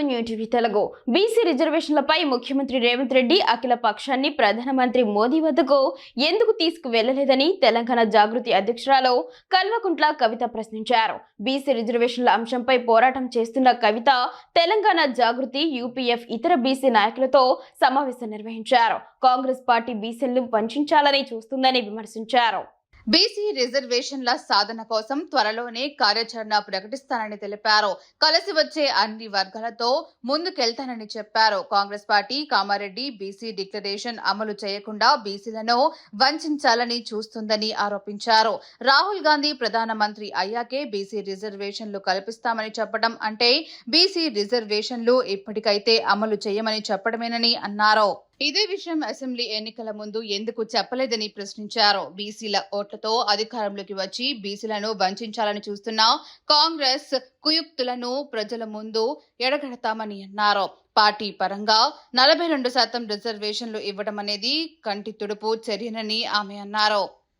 New TV Telugu. BC రిజర్వేషన్లపై ముఖ్యమంత్రి రేవంత్ రెడ్డి అఖిల పక్షాన్ని ప్రధానమంత్రి మోదీ వద్దకు ఎందుకు తీసుకువెళ్ళలేదని తెలంగాణ జాగృతి అధ్యక్షురాలు కల్వకుంట్ల కవిత ప్రశ్నించారు. బీసీ రిజర్వేషన్ల అంశంపై పోరాటం చేస్తున్న కవిత తెలంగాణ జాగృతి యూపీఎఫ్ ఇతర బీసీ నాయకులతో సమావేశం నిర్వహించారు. కాంగ్రెస్ పార్టీ బీసీలను వంచాలని చూస్తుందని విమర్శించారు. బీసీ రిజర్వేషన్ల సాధన కోసం త్వరలోనే కార్యాచరణ ప్రకటిస్తానని తెలిపారు. కలిసి వచ్చే అన్ని వర్గాలతో ముందుకెళ్తానని చెప్పారు. Congress party Kamareddy BC declaration అమలు చేయకుండా బీసీలను వంచాలని చూస్తుందని ఆరోపించారు. రాహుల్ గాంధీ ప్రధానమంత్రి అయ్యాకే బీసీ రిజర్వేషన్లు కల్పిస్తామని చెప్పడం అంటే బీసీ రిజర్వేషన్లు ఇప్పటికైతే అమలు చేయమని చెప్పడమేనని అన్నారు. ఇదే విషయం అసెంబ్లీ ఎన్నికల ముందు ఎందుకు చెప్పలేదని ప్రశ్నించారు. బీసీల ఓట్లతో అధికారంలోకి వచ్చి బీసీలను వంచాలని చూస్తున్న కాంగ్రెస్ కుయుక్తులను ప్రజల ముందు ఎడగడతామని అన్నారు. పార్టీ పరంగా నలభై రెండు శాతం రిజర్వేషన్లు ఇవ్వడం అనేది కంటి తుడుపు చర్యనని ఆమె అన్నారు.